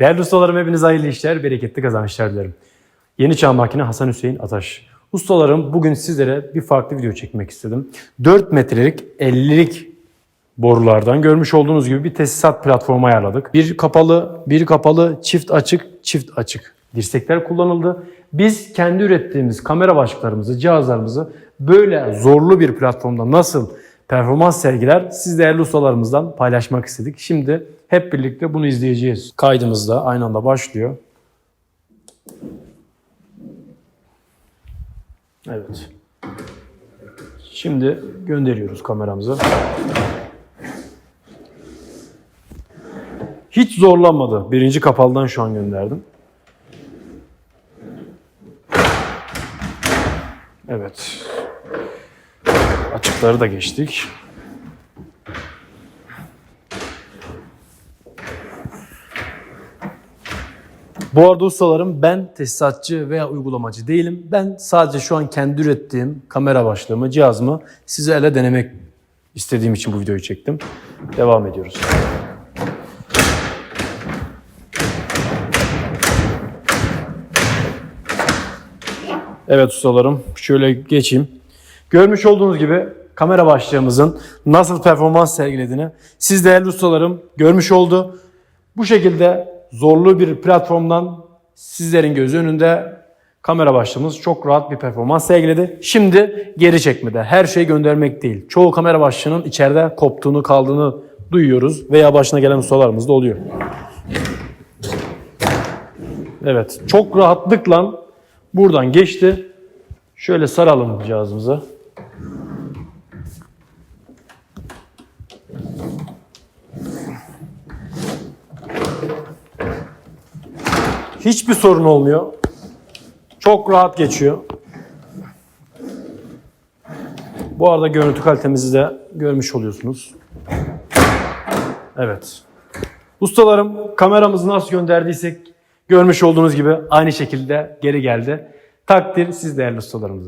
Değerli ustalarım hepinize hayırlı işler, bereketli kazançlar dilerim. Yeni Çağ Makine Hasan Hüseyin Ataş. Ustalarım bugün sizlere bir farklı video çekmek istedim. 4 metrelik 50'lik borulardan görmüş olduğunuz gibi bir tesisat platformu ayarladık. Bir kapalı, bir kapalı, çift açık, çift açık dirsekler kullanıldı. Biz kendi ürettiğimiz kamera başlıklarımızı, cihazlarımızı böyle zorlu bir platformda nasıl performans sergiler siz değerli ustalarımızdan paylaşmak istedik. Şimdi hep birlikte bunu izleyeceğiz. Kaydımız da aynı anda başlıyor. Evet. Şimdi gönderiyoruz kameramızı. Hiç zorlanmadı. Birinci kapalıdan şu an gönderdim. Evet. Açıkları da geçtik. Bu arada ustalarım ben tesisatçı veya uygulamacı değilim. Ben sadece şu an kendi ürettiğim kamera başlığımı, cihazımı size ele denemek istediğim için bu videoyu çektim. Devam ediyoruz. Evet ustalarım şöyle geçeyim. Görmüş olduğunuz gibi kamera başlığımızın nasıl performans sergilediğini siz değerli ustalarım görmüş oldu. Bu şekilde zorlu bir platformdan sizlerin gözü önünde kamera başlığımız çok rahat bir performans sergiledi. Şimdi geri çekmede her şeyi göndermek değil. Çoğu kamera başlığının içeride koptuğunu kaldığını duyuyoruz veya başına gelen ustalarımız da oluyor. Evet çok rahatlıkla buradan geçti. Şöyle saralım cihazımızı. Hiçbir sorun olmuyor. Çok rahat geçiyor. Bu arada görüntü kalitemizi de görmüş oluyorsunuz. Evet. Ustalarım kameramızı nasıl gönderdiysek görmüş olduğunuz gibi aynı şekilde geri geldi. Takdir siz değerli ustalarımızın.